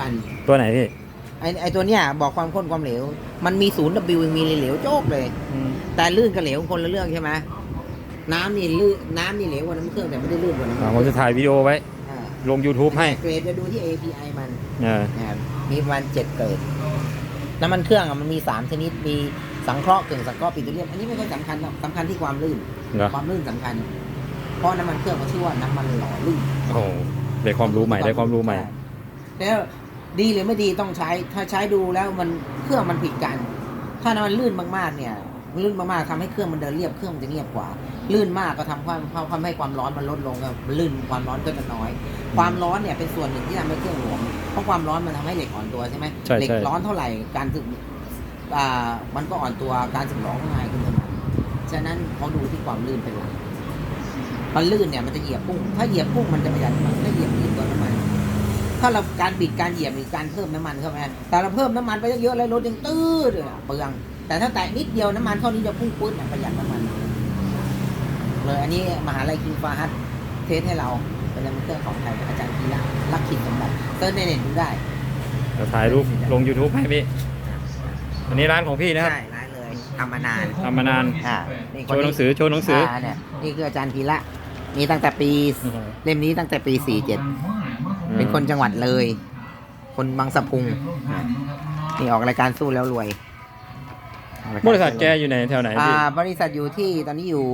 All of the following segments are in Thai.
กัน ตัวไหนพี่ไอไอตัวเนี้ยบอกความข้นความเหลว มันมีศูนย์ W มีเหลวโจ๊กเลย แต่ลื่นกับเหลวคนละเรื่องใช่ไหมน้ำนี่ลื่นน้ำนี่เหลวกว่าน้ำเครื่องแต่ไม่ได้ลื่นกว่าน้ำอ่าผมจะถ่ายวิดีโอไว้ อ่าลง YouTube ให้เกรดจะดูที่ API มัน เออนะครับมีประมาณเจ็ดเกรดน้ำมันเครื่องอะมันมีสามชนิด มีสังเคราะห์กึ่งสังเคราะห์ปิโตรเลียม อันนี้ไม่ค่อยสำคัญหรอกสำคัญที่ความลื่น เหรอความลื่นสำคัญ เพราะน้ำมันเครื่องมันชื่อว่าน้ำมันหล่อลื่นโอ้โหได้ความรู้ใหม่ได้ความรู้ใหม่ แล้ว ดีหรือไม่ดีต้องใช้ ถ้าใช้ดูแล้วมันเครื่องมันผิดกัน ถ้ามันลื่นมากๆเนี่ยลื่นมากๆทำให้เครื่องมันเดินเรียบเครื่องมันจะเงียบกว่า ลื่นมากก็ทำความทำให้ความร้อนมันลดลงก็ลื่นความร้อนก็จะน้อย ความร้อนเนี่ยเป็นส่วนหนึ่งที่ทำให้เครื่องหลวมเพราะความร้อนมันทำให้เหล็กอ่อนตัวใช่ไหมใช่เหล็กใช่ร้อนเท่าไหร่การสึกอ่ามันก็อ่อนตัวการสึกหลอก็ง่ายขึ้นเท่านั้นฉะนั้นเขาดูที่ความลื่นเป็นหลักมันลื่นเนี่ยมันจะเหยียบพุ่งถ้าเหยียบพุ่งมันจะประหยัดน้ำมันถ้าเหยียบลื่นตัวน้ำมัน ถ้าเราการบิดการเหยียบหรือการเพิ่มน้ำมันเข้าไปแต่เราเพิ่มน้ำมันไปเยอะๆแล้วรถยังตื้อเลยอะเปลือง แต่ถ้าแตะนิดเดียวน้ำมันเท่านี้จะพุ่งปื๊ดอะประหยัดน้ำมันเลยอันนี้มหาลัยคิงฟาฮัตเทสให้เราเป็นน้ำมันเครื่องของไทยอาจารย์กีฬาลักขิดสมบัติเซิร์ชในเน็ตดูได้เดี๋ยวถ่ายรูปลง YouTube ให้พี่ อันนี้ร้านของพี่นะครับ ใช่ร้านเลยทำมานานทำมานานอ่านี่โชว์หนังสือโชว์หนังสืออ่าเนี่ยนี่คืออาจารย์กีฬา มีตั้งแต่ปีเล่มนี้ตั้งแต่ปี47เป็นคนจังหวัดเลย คนบางสะพุงนี่ออกรายการสู้แล้วรวยออกายกาบริษัทแกอยู่ไหนแถวไหนอ่าพี่บริษัทอยู่ที่ตอนนี้อยู่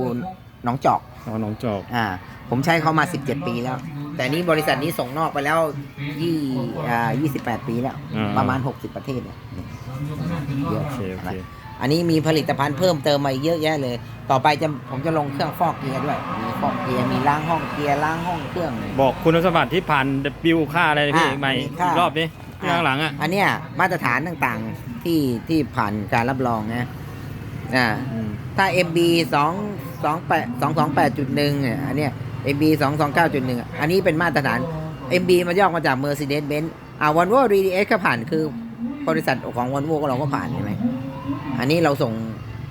หนองจอกอ๋อหนองจอกอ่า ผมใช้เขามา17ปีแล้ว แต่นี้บริษัทนี้ส่งนอกไปแล้วยี่อ่า28ปีแล้วอ่าประมาณ60ประเทศเนี่ยเยอะโอเคโอเคอันนี้มีผลิตภัณฑ์เพิ่มเติมมาอีกเยอะแยะเลย ต่อไปจะผมจะลงเครื่องฟอกเกียร์ด้วย มีฟอกเกียร์มีล้างห้องเกียร์ล้างห้องเครื่อง บอกคุณสมบัติที่ผ่าน W ค่าอะไรนะพี่อ่าใหม่มีค่า อีกรอบนี้ข้างหลังอะ อันเนี้ยมาตรฐานต่างๆที่ที่ผ่านการรับรองนะอ่าอืมถ้า MB 2 2 8 2 2 8 1เนี่ยอันเนี้ย MB 2 2 9 1อันนี้เป็นมาตรฐาน MB มันย่อมาจาก Mercedes-Benz อ่า Volvo RDS ก็ผ่านคือบริษัทของ Volvo ก็เราก็ผ่านใช่ไหมอันนี้เราส่ง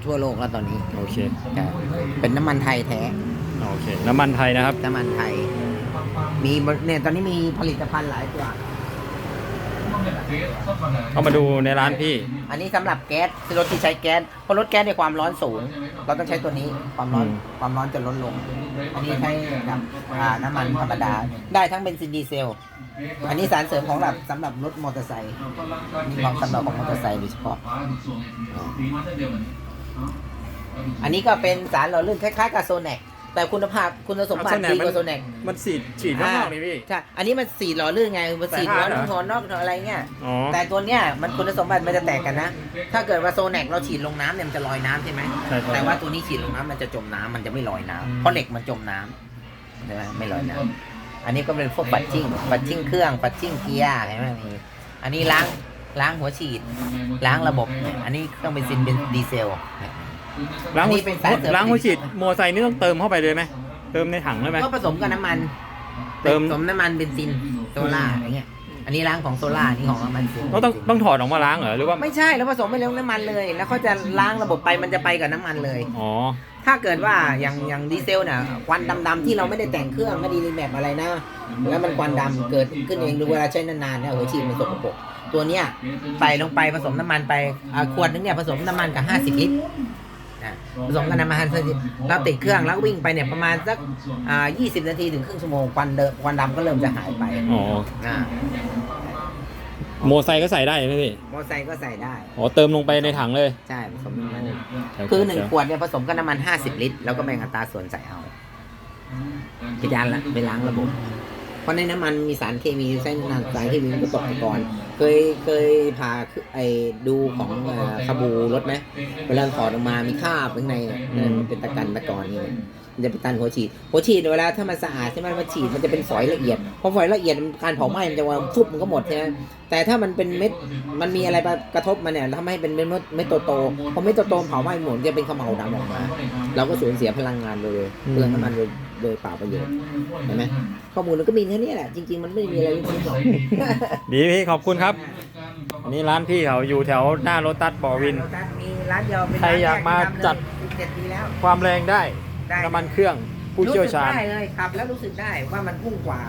ทั่วโลกแล้วตอนนี้โอเคอ่าเป็นน้ำมันไทยแท้ โอเค น้ำมันไทยนะครับ น้ำมันไทย มีบริเนี่ยตอนนี้มีผลิตภัณฑ์หลายตัว เข้ามาดูในร้านพี่ อันนี้สำหรับแก๊สคือรถที่ใช้แก๊สเพราะรถแก๊สในยความร้อนสูง เราต้องใช้ตัวนี้ความร้อนอืมความร้อนจะลดลง อันนี้ใช้กับอ่าน้ำมันธรรมดา ได้ทั้งเบนซินดีเซล อันนี้สารเสริมของแบบสำหรับรถมอเตอร์ไซค์นี่ของสำหรับของมอเตอร์ไซค์โดยเฉพาะอันนี้ก็เป็นสารหล่อลื่นคล้ายๆกับโซแนก แต่คุณภาพคุณสมบัติดีกว่าโซแนกมันฉีดฉีดข้างนอกนี่พี่ใช่อันนี้มันสีหล่อลื่นไงมันสีแต่ร้อห้านเหรอทอนนอกอะไรเงี้ยอ๋อแต่ตัวเนี้ยมันคุณสมบัติมันจะแตกกันนะ ถ้าเกิดว่าโซแนกเราฉีดลงน้ำเนี่ยมันจะลอยน้ำใช่ไหมใช่ใช่แต่ว่าตัวนี้ฉีดลงน้ำมันจะจมน้ำมันจะไม่ลอยน้ำเพราะเหล็กมันจมน้ำใช่ไหมไม่ลอยน้ำอันนี้ก็เป็นพวกปัดชิ่งปัดชิ่งเครื่องปัดชิ่งเกียร์เห็นไหมมีอันนี้ล้างล้างหัวฉีด ล้างระบบเนี่ยอันนี้เครื่องเบนซินเป็นดีเซล ล้างอันหันี้วเป็นสารเสริม ล้างหัวฉีดมอไซค์นี่ต้องเติมเข้าไปเลยไหมเติมในถังได้ไหม ก็ผสมกับน้ำมันเติม ผสมน้ำมันเบนซินโซล่าอะไรเงี้ย อันนี้ล้างของโซล่าอันนี่ของน้ำมันเบนซินต้องต้องต้องถอดออกมาล้างเหรอหรือว่าไม่ใช่แล้วผสมไปเร็วน้ำมันเลย แล้วเขาจะล้างระบบไปมันจะไปกับน้ำมันเลย อ๋อถ้าเกิดว่าอย่างอย่างดีเซลเนี่ยควันดำๆที่เราไม่ได้แต่งเครื่องไม่ได้รีแมปอะไรนะ แล้วมันควันดำเกิดขึ้นเองดูเวลาใช้นานๆเนี่ยหัวฉีดมันสกปรกตัวเนี้ยใส่ลงไปผสมน้ำมันไปอ่าขวดนึงเนี่ยผสมน้ำมันกับ 50 ลิตรอะ ผสมกับน้ำมัน50ลิตรเราติดเครื่องแล้ววิ่งไปเนี่ยประมาณสักอ่า20นาทีถึงครึ่งชั่วโมงควันเดิมควันดำก็เริ่มจะหายไปอ๋ออ่าโมไซค์ก็ใส่ได้ไหมพี่มอไซค์ก็ใส่ได้อ๋อเติมลงไปในถังเลยใช่ผสมน้ำมันคือหนึ่งขวดเนี่ยผสมกับน้ำมัน50ลิตร แล้วก็แบ่งอัตราส่วนใส่เอาพยานละไปล้างระบบ เพราะในน้ำมันมีสารเคมีใช้นานสารเคมีมันก็ตกตะกอนเคยเคยพาไอ้ดูของเอ่อคาบูรถไหมเวลาถอดออกมามีคราบข้างในมันเป็นตะกันตะกอนนี่มันจะเป็นตันหัวฉีดหัวฉีดเวลาถ้ามันสะอาดใช่ไหมมันฉีดมันจะเป็นฝอยละเอียดพอฝอยละเอียดมันการเผาไหม้มันจะว่าฟุบมันก็หมดใช่ไหมแต่ถ้ามันเป็นเม็ดมันมีอะไรกระทบมันเนี่ยทำให้เป็นเม็ดเม็ดโตๆพอเม็ดโตๆเผาไหม้หมดจะเป็นขมเหลาดำออกมา เราก็สูญเสียพลังงานโดยเปลืองน้ำมันโดย โดยเปล่าประโยชน์เห็นไหมข้อมูลมันก็มีแค่นี้แหละจริง ๆ มันไม่มีอะไรจริงๆหรอกดีพี่ขอบคุณครับ อันนี้ร้านพี่เขาอยู่แถวหน้ารถตัดบ่อวิน มีร้านเดียวเป็นใครอยากมาจัด เจ็ดปีแล้วความแรงได้ได้น้ำมันเครื่องผู้เชี่ยวชาญ รู้สึกได้เลยขับแล้วรู้สึกได้ว่ามันพุ่งกว่า